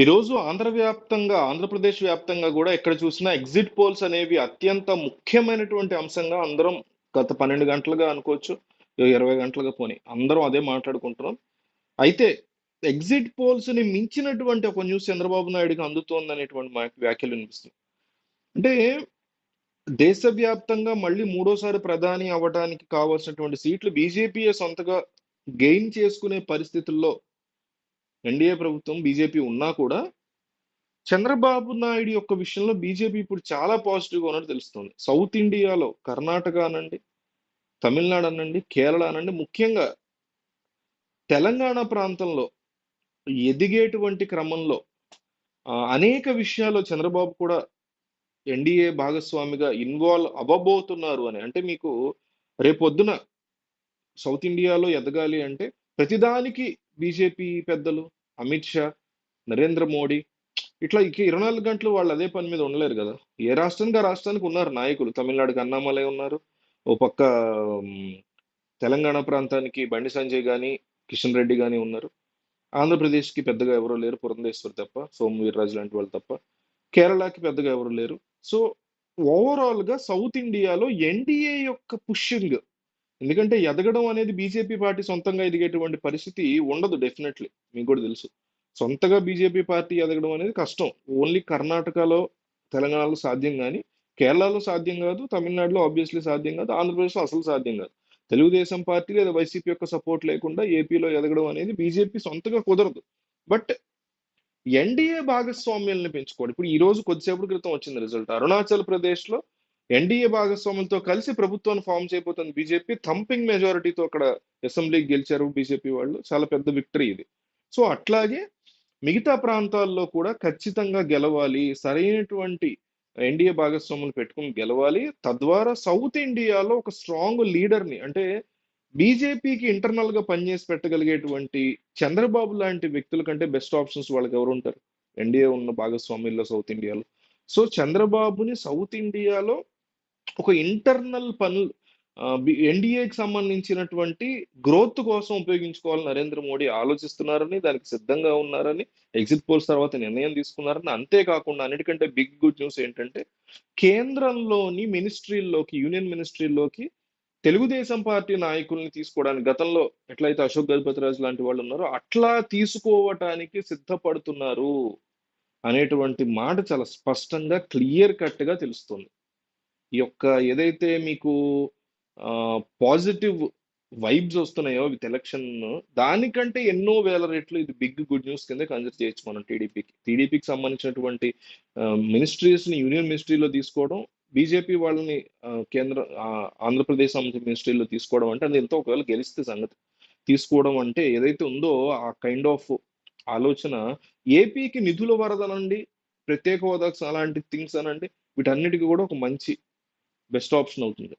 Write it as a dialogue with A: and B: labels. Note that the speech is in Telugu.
A: ఈరోజు ఆంధ్ర వ్యాప్తంగా ఆంధ్రప్రదేశ్ వ్యాప్తంగా కూడా ఎక్కడ చూసినా ఎగ్జిట్ పోల్స్ అనేవి అత్యంత ముఖ్యమైనటువంటి అంశంగా అందరం గత పన్నెండు గంటలుగా అనుకోవచ్చు ఇరవై గంటలుగా పోనీ అందరం అదే మాట్లాడుకుంటున్నాం. అయితే ఎగ్జిట్ పోల్స్ని మించినటువంటి ఒక న్యూస్ చంద్రబాబు నాయుడుకి అందుతోంది అనేటువంటి మా వ్యాఖ్యలు వినిపిస్తుంది అంటే దేశవ్యాప్తంగా మళ్ళీ మూడోసారి ప్రధాని అవ్వడానికి కావాల్సినటువంటి సీట్లు బీజేపీయే సొంతగా గెయిన్ చేసుకునే పరిస్థితుల్లో ఎన్డీఏ ప్రభుత్వం బీజేపీ ఉన్నా కూడా చంద్రబాబు నాయుడు యొక్క విషయంలో బీజేపీ ఇప్పుడు చాలా పాజిటివ్గా ఉన్నట్టు తెలుస్తుంది. సౌత్ ఇండియాలో కర్ణాటక అనండి తమిళనాడు అనండి కేరళ అనండి ముఖ్యంగా తెలంగాణ ప్రాంతంలో ఎదిగేటువంటి క్రమంలో అనేక విషయాల్లో చంద్రబాబు కూడా ఎన్డీఏ భాగస్వామిగా ఇన్వాల్వ్ అవ్వబోతున్నారు అని. అంటే మీకు రేపొద్దున సౌత్ ఇండియాలో ఎదగాలి అంటే ప్రతిదానికి బీజేపీ పెద్దలు అమిత్ షా నరేంద్ర మోడీ ఇట్లా ఇక ఇరవై నాలుగు గంటలు వాళ్ళు అదే పని మీద ఉండలేరు కదా. ఏ రాష్ట్రానికి ఆ రాష్ట్రానికి ఉన్నారు నాయకులు. తమిళనాడుకి అన్నామలై ఉన్నారు. ఓ పక్క తెలంగాణ ప్రాంతానికి బండి సంజయ్ కానీ కిషన్ రెడ్డి కానీ ఉన్నారు. ఆంధ్రప్రదేశ్కి పెద్దగా ఎవరూ లేరు పురంధేశ్వర్ తప్ప సోము వీర్రాజు లాంటి వాళ్ళు తప్ప. కేరళకి పెద్దగా ఎవరు లేరు. సో ఓవరాల్గా సౌత్ ఇండియాలో ఎన్డీఏ యొక్క పుషింగ్ ఎందుకంటే ఎదగడం అనేది బీజేపీ పార్టీ సొంతంగా ఎదిగేటువంటి పరిస్థితి ఉండదు డెఫినెట్లీ మీకు కూడా తెలుసు. సొంతగా బీజేపీ పార్టీ ఎదగడం అనేది కష్టం. ఓన్లీ కర్ణాటకలో తెలంగాణలో సాధ్యం కానీ కేరళలో సాధ్యం కాదు తమిళనాడులో ఆబ్వియస్లీ సాధ్యం కాదు ఆంధ్రప్రదేశ్లో అసలు సాధ్యం కాదు. తెలుగుదేశం పార్టీ లేదా వైసీపీ యొక్క సపోర్ట్ లేకుండా ఏపీలో ఎదగడం అనేది బీజేపీ సొంతగా కుదరదు. బట్ ఎన్డీఏ భాగస్వామ్యాలను పెంచుకోండి. ఇప్పుడు ఈ రోజు కొద్దిసేపటి క్రితం వచ్చింది రిజల్ట్ అరుణాచల్ ప్రదేశ్లో ఎన్డీఏ భాగస్వాములతో కలిసి ప్రభుత్వాన్ని ఫామ్ చేయబోతుంది బీజేపీ థంపింగ్ మెజారిటీతో అక్కడ అసెంబ్లీకి గెలిచారు బీజేపీ వాళ్ళు. చాలా పెద్ద విక్టరీ ఇది. సో అట్లాగే మిగతా ప్రాంతాల్లో కూడా ఖచ్చితంగా గెలవాలి సరైనటువంటి ఎన్డీఏ భాగస్వాములు పెట్టుకుని గెలవాలి. తద్వారా సౌత్ ఇండియాలో ఒక స్ట్రాంగ్ లీడర్ని అంటే బీజేపీకి ఇంటర్నల్గా పనిచేసి పెట్టగలిగేటువంటి చంద్రబాబు లాంటి వ్యక్తుల కంటే బెస్ట్ ఆప్షన్స్ వాళ్ళకి ఎవరు ఉంటారు? ఎన్డీఏ ఉన్న భాగస్వామ్యంలో సౌత్ ఇండియాలో. సో చంద్రబాబుని సౌత్ ఇండియాలో ఒక ఇంటర్నల్ పనులు ఎన్డీఏకి సంబంధించినటువంటి గ్రోత్ కోసం ఉపయోగించుకోవాలని నరేంద్ర మోడీ ఆలోచిస్తున్నారని దానికి సిద్ధంగా ఉన్నారని ఎగ్జిట్ పోల్స్ తర్వాత నిర్ణయం తీసుకున్నారని అంతేకాకుండా అన్నిటికంటే బిగ్ గుడ్ న్యూస్ ఏంటంటే కేంద్రంలోని మినిస్ట్రీల్లోకి యూనియన్ మినిస్ట్రీల్లోకి తెలుగుదేశం పార్టీ నాయకుల్ని తీసుకోవడానికి గతంలో ఎట్లయితే అశోక్ గజపతిరాజు లాంటి వాళ్ళు ఉన్నారో అట్లా తీసుకోవటానికి సిద్ధపడుతున్నారు అనేటువంటి మాట చాలా స్పష్టంగా క్లియర్ కట్గా తెలుస్తుంది. ఈ యొక్క ఏదైతే మీకు పాజిటివ్ వైబ్స్ వస్తున్నాయో విత్ ఎలక్షన్ దానికంటే ఎన్నో వేల రెట్లు ఇది బిగ్ గుడ్ న్యూస్ కింద కన్సిడర్ చేయొచ్చు మనం టీడీపీకి. టీడీపీకి సంబంధించినటువంటి మినిస్ట్రీస్ని యూనియన్ మినిస్ట్రీలో తీసుకోవడం బీజేపీ వాళ్ళని కేంద్ర ఆంధ్రప్రదేశ్ సంబంధించిన మినిస్ట్రీలో తీసుకోవడం అంటే అది ఎంతో ఒకవేళ గెలిస్తే సంగతి. తీసుకోవడం అంటే ఏదైతే ఉందో ఆ కైండ్ ఆఫ్ ఆలోచన ఏపీకి నిధుల వరదనండి ప్రత్యేక హోదాకు అలాంటి థింగ్స్ అనండి వీటన్నిటికీ కూడా ఒక మంచి బెస్ట్ ఆప్షన్ అవుతుంది.